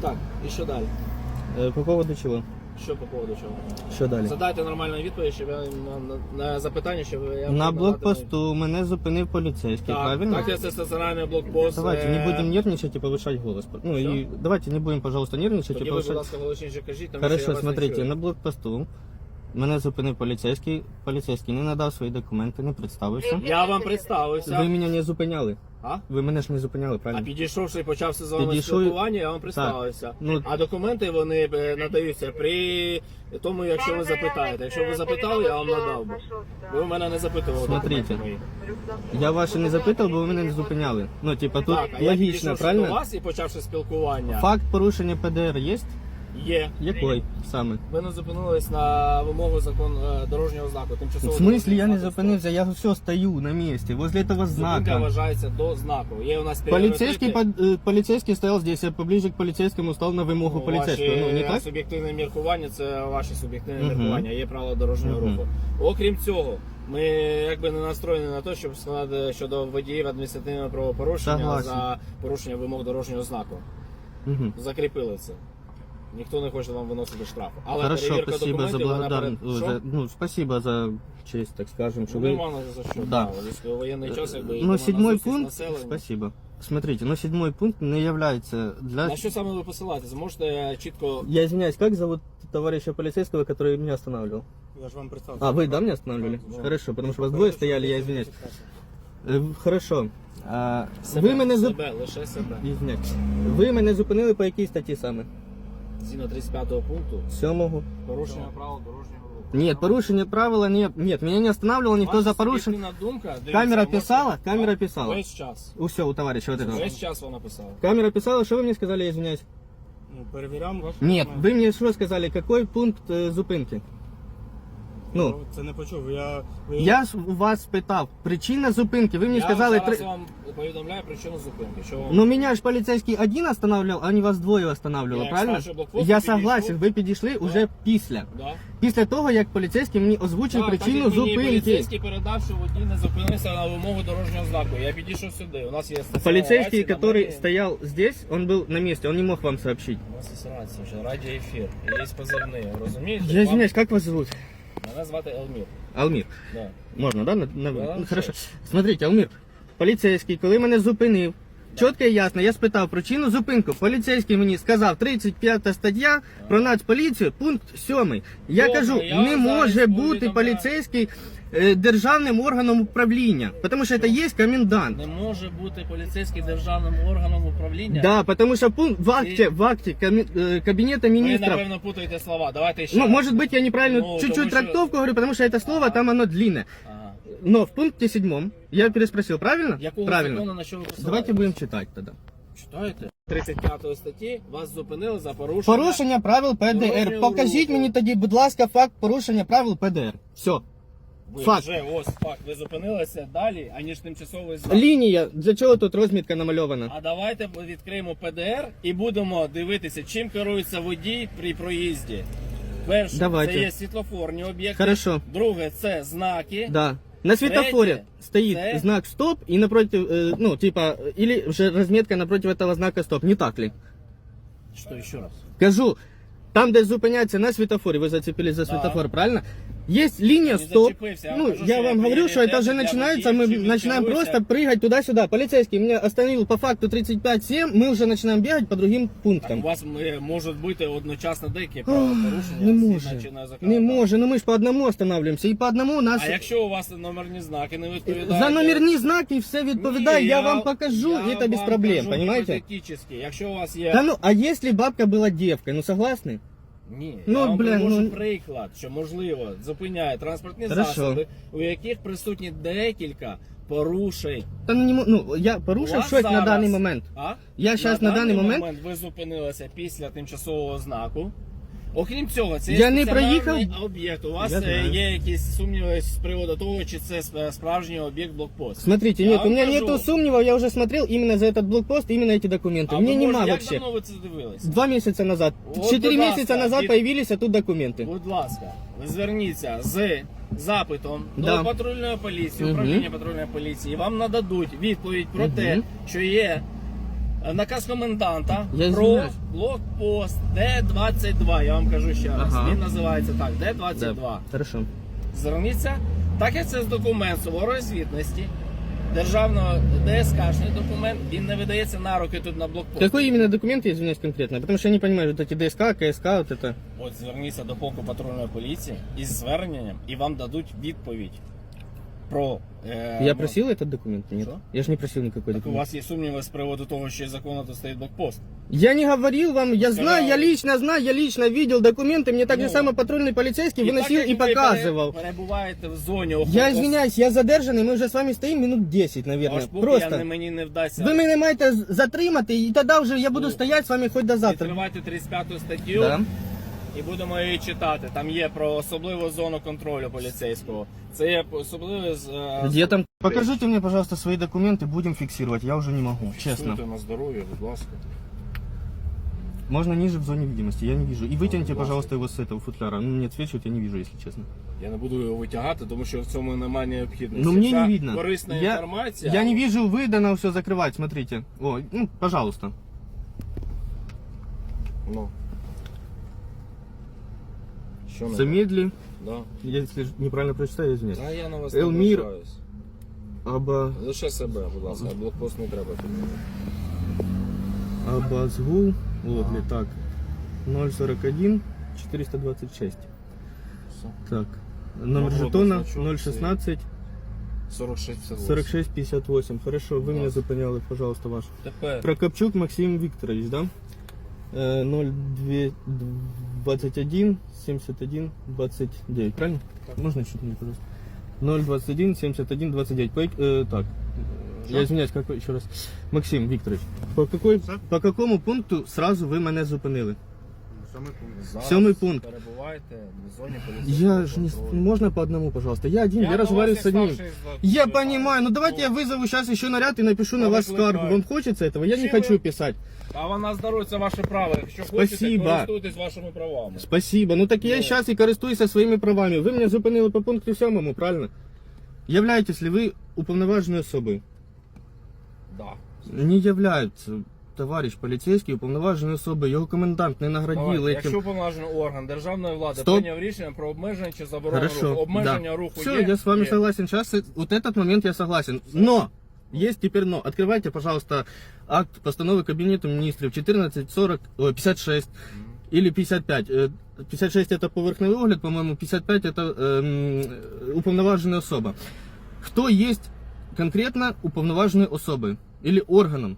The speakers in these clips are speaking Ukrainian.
Так, і що далі? Э, По поводу чего? Що по поводу чого? Що далі? Задайте нормальну відповідь, щоб я на, на, на запитання, щоб я На мог блокпосту мене зупинив поліцейський, Так, правильно? так, це стаціонарний блокпост. Давайте е, не будем нервничать и повышать голос. Ну Всё? и давайте не будем, пожалуйста, нервничать Тоді и ви, будь повышать. ласка, голосніше кажіть, тому що я Хорошо, вас не смотрите, чую. на блокпосту мене зупинив поліцейський. Поліцейський не надав свої документи, не представився. Я вам представився. Ви мене не зупиняли. А? Ви мене ж не зупиняли, правильно? А підійшовши і почався з вами Підійшов- спілкування, я вам представився. Ну- А документи вони е, надаються при тому, якщо ви запитаєте. Якщо ви запитали, я вам надав би. Ви в мене не запитували Смотрите. документи мої. Я ваше не запитав, бо ви мене не зупиняли. Ну, типа, тут Так, а я логічно, підійшовши до правильно? вас і почавши спілкування. Факт порушення ПДР є? Є. Який саме? Ви не зупинились на вимогу закон е, дорожнього знаку. В Тимчасово смысле я не дорожнього знаку зупинився? Я все стою на місці, возле этого Зупинка знака. вважається до знаку. Є у нас Полицейский, пріоритети. под- э, полицейский стоял здесь, я поближе к полицейскому стал на вимогу Ну, полицейского. Ваші Ну, не так? суб'єктивне міркування це ваші суб'єктивне Мгм. міркування, є правила дорожнього Мгм. руху. Окрім цього, ми якби не настроєні на те, щоб складати щодо водіїв адміністративного правопорушення Согласен. за порушення вимог дорожнього знаку. Мгм. Закріпили це. Ніхто не хоче вам виносити штраф. Але Хорошо, перевірка спасибо за документів, вона благодарность. перед... Що? Ну, спасибо за честь, так скажем, что Ну, вы... нема за що. Да. Да. Воєнний час, якби Ну, йдемо седьмой на зустріч пункт, населенню. спасибо. Смотрите, но седьмой пункт не является для... На що саме ви посилаєтеся? Можете чітко Я извиняюсь, как зовут товарища полицейского, который меня останавливал? Я ж вам представився. А, вы, да, меня останавливали? Да. Хорошо, потому что вас двое стояли, я извиняюсь. Э, Хорошо. А, себе, ви мене зуп... себе, лише себе. Извиняюсь. Ви мене зупинили по якій статті саме? Згідно 35 пункту, Сьомого. порушення правил дорожнього руху. Нет, порушение правила нет. Нет, меня не останавливал никто Ваша за порушение. суб'єктивна думка, дивіться, Камера можете- писала? Камера Так, писала. Весь час. У все, у товарища вот этого. Весь час вона писала. Камера писала, что вы мне сказали, я извиняюсь? Ну, перевіряємо ваш Нет, документ. вы мне что сказали, какой пункт э, зупинки? Ну, Це не почув. Я, ви... я ж у вас питав, причина зупинки, ви мені Я сказали... зараз три- вам повідомляю причину зупинки. Що вам... Ну меня ж полицейский один останавливал, а не вас двоє останавливали, Я правильно? старший блокпост, Я підійшов. согласен, ви підійшли уже після. Да? Після того, як поліцейський мені озвучив Так, причину так як мені зупинки. Поліцейський передав, що водій не зупинився на вимогу дорожнього знаку. Я підійшов сюди. У нас є стація Полицейский, рації, на который мене- стоял здесь, он был на месте, он не мог вам сообщить. У нас є рація, вже радіоефір. Є позивний, розумієте? Я извиняюсь, как вас зовут? Вам- звати Елмір. Алмір. Да. Можна, да? На, на... Да, Хорошо. Смотрите, Алмір, поліцейський, коли мене зупинив, чітко і ясно, я спитав причину зупинку. Поліцейський мені сказав 35 стаття про нацполіцію, пункт 7. Я Добре, кажу, я вам не зараз може бути повідомляю. поліцейський е, державним органом управління, тому що це є комендант. Не може бути поліцейський державним органом управління. Да, потому что пункт в акте, И- в акте коми- э, кабинета Ви, министров. напевно, путаєте слова. Давайте ще. Ну, раз. может быть, я неправильно Ну, чуть-чуть тому що- трактовку говорю, потому что это слово там оно длинное. Ага. Но в пункте седьмом я переспросил, правильно? Якого правильно. закону на що ви? Давайте будем читать тогда. Читаєте? 35 статті вас зупинили за порушення. Порушення правил ПДР. Дорожнього Покажіть руху. мені тоді, будь ласка, факт порушення правил ПДР. Все. Ви факт. вже ось факт. Ви зупинилися далі, аніж тимчасовий знак. Лінія. Для чого тут розмітка намальована? А давайте відкриємо ПДР і будемо дивитися, чим керується водій при проїзді. Перше, Давайте. це є світлофорні об'єкти. Хорошо. Друге, це знаки. Да. На светофоре Третє, стоит це- знак стоп и напротив, э, ну, типа, или же разметка напротив этого знака стоп. Не так ли? Що ще раз? Кажу, там, де зупиняться на светофоре, вы зацепились за Да. светофор, правильно? Есть линия Не стоп. зацепился, я Ну, кажу, я что вам я говорю, что это приоритет уже для начинается, водителей, мы чем начинаем мотивируйся. просто прыгать туда-сюда. Полицейский меня остановил по факту 35-7, мы уже начинаем бегать по другим Так, у пунктам. вас е, можуть бути одночасно деякі правопорушення. Не згідно може, чинного не законодавства. може, ну мы ж по одному останавливаемся, и по одному нас... А якщо у вас номерні знаки не відповідають... За номерні знаки все відповідає, Ні, я вам покажу, я это без вам проблем, кажу понимаете? гипотетически. Якщо у вас є... Да ну, а если бабка была девкой, ну согласны? Ні, Ну, я вам блін, привожу ну- приклад, що можливо зупиняє транспортні Хорошо. засоби, у яких присутні декілька порушень. Та ну, не мо- ну я порушив щось на даний момент. А? Я щас на даний момент- ви зупинилися після тимчасового знаку. Окрім цього, це є Я не стаціонарний проїхав. об'єкт. У вас Я е, знаю. є якісь сумніви з приводу того, чи це сп- справжній об'єкт блокпост. Смотрите, Я нет, у вам меня кажу. нету сомневов, я уже смотрел именно за этот блокпост, именно эти документы. А Мне ви, нема може, як вообще. давно ви це дивилися? Два месяца назад. Вот, Четыре будь месяца ласка, назад від- появились а тут документы. Будь ласка, ви зверніться з запитом Да. до патрульної поліції, Мгм. управління патрульної поліції. Вам нададуть відповідь про Мгм. те, що є е, наказ коменданта Я про извиняюсь. блокпост Д-22, я вам кажу ще раз. Ага. Він називається так, Д-22. Хорошо. Зверніться, так як це з документ суворої звітності, державного ДСКшний документ, він не видається на руки тут на блокпост. Какой именно документ, я извиняюсь конкретно? Потому что я не понимаю, вот эти ДСК, КСК, вот это. От зверніться до полку патрульної поліції із зверненням і вам дадуть відповідь про. Е, Я ну, просил этот документ? Нет. Что? Я же не просил никакой Так у документ. вас є сумніви з приводу того, що законно тут стоїть блокпост. Я не говорил вам, я знаю, я Сказал. лично знаю, я лично видел документы, мне так же Ну. само патрульный полицейский І выносил так, як и ви пере- показывал. перебуваєте в зоні охорони. Я извиняюсь, я задержаний, ми вже з вами стоїмо минут 10, наверное. Аж поки Просто. я не, мені не вдасться. Ви мене маєте з- затримати, і тоді вже я буду Ну. стояти з вами хоч до завтра. Відкривайте 35 статтю Да. і будемо її читати. Там є про особливу зону контролю поліцейського. Це є особливе з е, Где там? Покажите мне, пожалуйста, свои документы, будем фиксировать. Я уже не могу, честно. Фіксуйте на здоров'я, будь ласка. Можно ниже в зоне видимости, я не вижу. И вытяните, пожалуйста. пожалуйста, его с этого футляра. Ну, мне отсвечивает, я не вижу, если честно. Я не буду його витягати, тому що в цьому немає необхідності. Ну, мне Ця не видно. Корисна Я, інформація. я не вижу выдано все закрывать, смотрите. О, ну, пожалуйста. Ну. Що не так? Замедли. Да. Я, если неправильно прочитаю, я извиняюсь. А я на вас Елмір. не ображаюсь. Аба... Лише себе, будь ласка, блокпост не треба підмінити. Абазгул. Вот, ли, так. 041 426. Все. Так. Номер Ну, жетона вот, значок 016 46 58. 46 58. Хорошо, вы Да. меня запоняли, пожалуйста, ваш. Тепер. Прокопчук Максим Викторович, да? Э, 02 21 71 29, правильно? Можно чуть мне, пожалуйста? 021 71 29. По, э, так. Я извиняюсь, как еще раз. Максим Викторович, по, какой, по какому пункту сразу ви мене зупинили? Саме пункт. Зараз Сьомий пункт. Перебуваєте в зоні поліцейського Я же не... контролю. Можно по одному, пожалуйста? Я один, я, разговариваю вас с одним. за- Я за- понимаю, ну давайте я вызову сейчас еще наряд и напишу на Я вас скаргу. Вам хочется этого? Я не Чим хочу писать. А вона здоров'я ваше право. Якщо хочете, Спасибо. користуйтесь вашими правами. Спасибо. Ну так я Ну. зараз і користуюся своїми правами. Ви мене зупинили по пункту 7, правильно? Являєтесь ли ви уповноваженою особою? Да. Не являється товариш поліцейський уповноваженою особою. Його комендант не наградив Давайте, якщо этим. уповноважений орган державної влади Стоп. прийняв рішення про обмеження чи заборону Хорошо. руху. Обмеження да. руху Все, є. я с вами є. согласен. Сейчас вот этот момент я согласен. Но есть теперь но. Открывайте, пожалуйста, акт постановы Кабинета министров 1440, ой, 56 или 55. Э, 56 это поверхный огляд, по-моему, 55 это эм, уповноваженная особа. Кто есть конкретно уповноваженной особой или органом?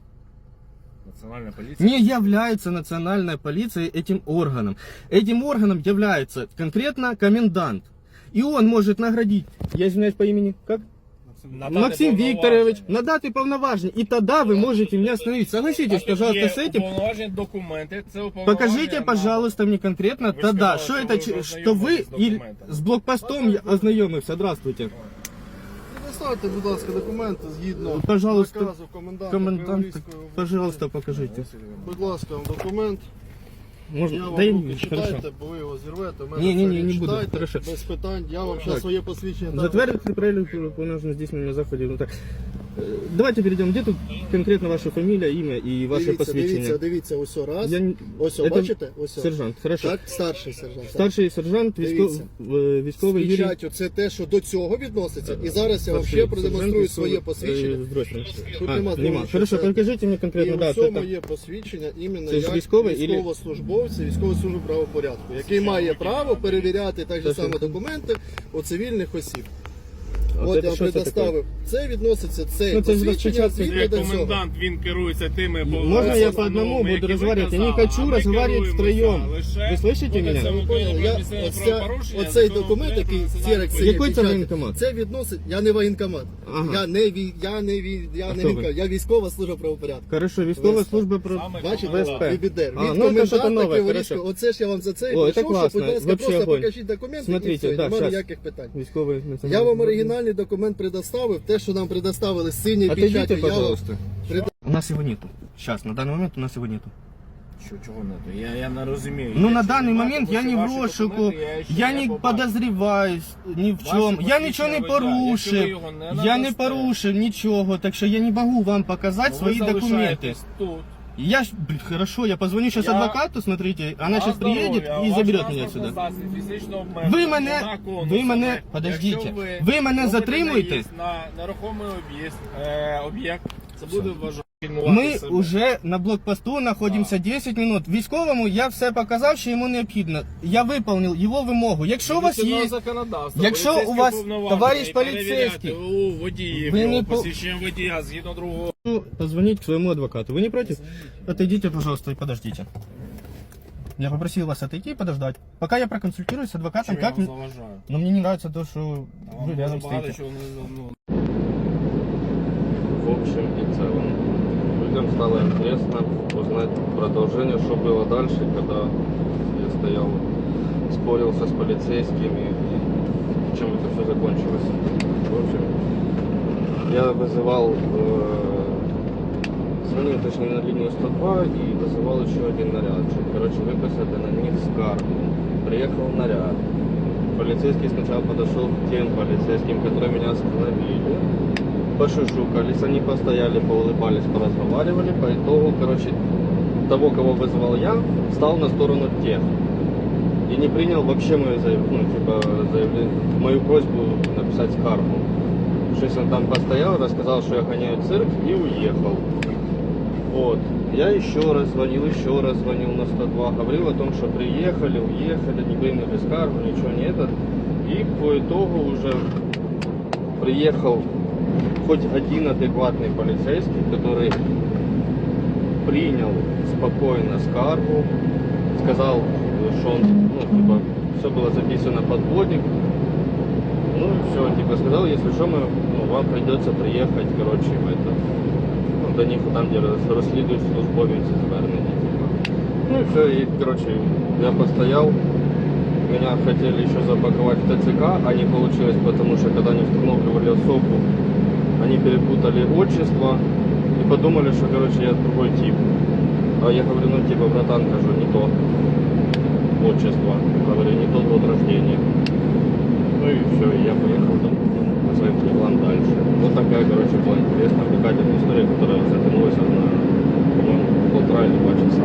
Національна поліція. Не является национальная полиция этим органом. Этим органом является конкретно комендант. И он может наградить, я извиняюсь по имени, как? Надати Максим повноваження. Викторович, надати повноваження. И тогда вы можете меня остановить. Согласитесь, Так, пожалуйста, є с этим. Уповноважені документи, це уповноваження Покажите, на- пожалуйста, мне конкретно Вы тогда, сказали, что что это, вы ч- уже что вы ознайомились з и документами. с блокпостом я ознайомився. Здравствуйте. Предоставте, будь ласка, документи згідно Пожалуйста, наказу коменданта Комендант, Криворізької пожалуйста, покажите. Будь ласка, документ. Я Можно? вам Да я руки не читайте, хорошо. бо ви його зірвете. в мене Ні, ні, це ні, не буду. читайте, Хорошо. Без питань. Я вам Так. зараз своє посвідчення дам. Затвердить перелік повноважень здійснення заходів. Ну так. Е, Давайте перейдем. Где тут конкретно ваша фамилия, имя и ваше Дивіться, посвящение? дивіться, дивіться, ось о, раз. Я Ось, о, Это бачите? Ось. о. Сержант, хорошо. Так, старший сержант. так. Старший сержант, військов... Дивіться. е, військовий Юрій. Печаттю це те, що до цього відноситься. І зараз я вам Старший ще продемонструю сержант, своє військовий- посвідчення. е, Здрасте. Тут А, нема нема. того, що Хорошо, це- покажите мне І конкретно, да, цьому это- є посвідчення іменно Це ж як військовий ілі- військовослужбовця, військової служби правопорядку, який має право перевіряти так же Це само що? документи у цивільних осіб. От я предоставив. Це відноситься це Ну, це ж до цього. комендант, він керується тими Можно я по одному буду разговаривать? Я не хочу разговаривать втроем. Вы слышите меня? Я, оця, оцей документ, який Сірек це Який це воєнкомат? Це відносить. Я не воєнкомат. Ага. Я не вій, я не вій, я не військова, я військова служба правопорядку. Хорошо, військова служба про... Бачите. ВСП. Бібідер. А, Від ну, це коменданта що-то нове, Криворізького. хорошо. Оце ж я вам за це О, класно. що, будь ласка, Вообще просто огонь. покажіть документи Смотрите, і все, да, немає щас. ніяких питань. Військовий національний... Я вам оригінальний документ предоставив, те, що нам предоставили з синій Отойдите, печаті. Я вам пожалуйста. пред- У нас его нету. Сейчас, на данный момент у нас его нету. Що, чого не то? Я, я не розумію. Ну, на Якщо данный немає, момент то я не в розшуку, ще я не побачу. подозреваюсь ни в Ваші чем, я нічого не водія, якщо ви порушив, його не я не надасте, порушив нічого, так що я не можу вам показати ну, свої документи. залишаєтесь тут. Я ж, блин, хорошо, я позвоню сейчас Я- адвокату, смотрите, она сейчас приедет и заберет меня отсюда. фізично Ви мене, ви мене, подождите, ви мене затримуєте? на нерухомий об'єкт, е, об'єкт, це буде вважати. Ми уже на блокпосту находимося 10 минут. Військовому я все показав, що йому необхідно. Я виповнив його вимогу. Якщо у вас є законодавство, Якщо поліцейські у вас, повноваження товариш і перевіряти поліцейський, у водіїв, ви його по- посвідчення водія згідно другого. Позвонить к своему адвокату. Вы не против? Отойдите, пожалуйста, и подождите. Я попросил вас отойти и подождать. Пока я проконсультируюсь с адвокатом, я как... вам заважаю? Но мне не нравится то, что А вам вы рядом стоите. чого не ну, В общем и целом, людям стало интересно узнать продолжение, что было дальше, когда я стоял, спорился с полицейскими, и чем это все закончилось. В общем, я вызывал, э, звонил точнее на линию 102 и вызывал еще один наряд. чтобы, Короче, выписать на них скаргу. Приехал наряд. Полицейский сначала подошел к тем полицейским, которые меня остановили пошушукались, они постояли, поулыбались, поразговаривали. По итогу, короче, того, кого вызывал я, встал на сторону тех. И не принял вообще мою, заяв... ну, типа, заявление, мою просьбу написать скаргу. Шесть он там постоял, рассказал, что я гоняю цирк и уехал. Вот. Я еще раз звонил, еще раз звонил на 102, говорил о том, что приехали, уехали, не приняли скаргу, ничего не это. И по итогу уже приехал хоть один адекватный полицейский, который принял спокойно скаргу, сказал, что он, ну, типа, все было записано под водик. Ну все, типа сказал, если что, мы, ну, вам придется приехать, короче, в это, до них там, рас- розслідують службовці звернення, типа. Ну и все, и, короче, я постоял, меня хотели еще запаковать в ТЦК, а не получилось, потому что когда они устанавливали особу, они перепутали отчество и подумали, что, короче, я другой тип. А я говорю, ну, типа, братан, кажу, не то отчество, говорю, не тот год рождения. Ну и все, и я поехал там по своим план дальше. Вот такая, короче, была интересная, увлекательная история, которая затянулась на, по-моему, полтора или два часа.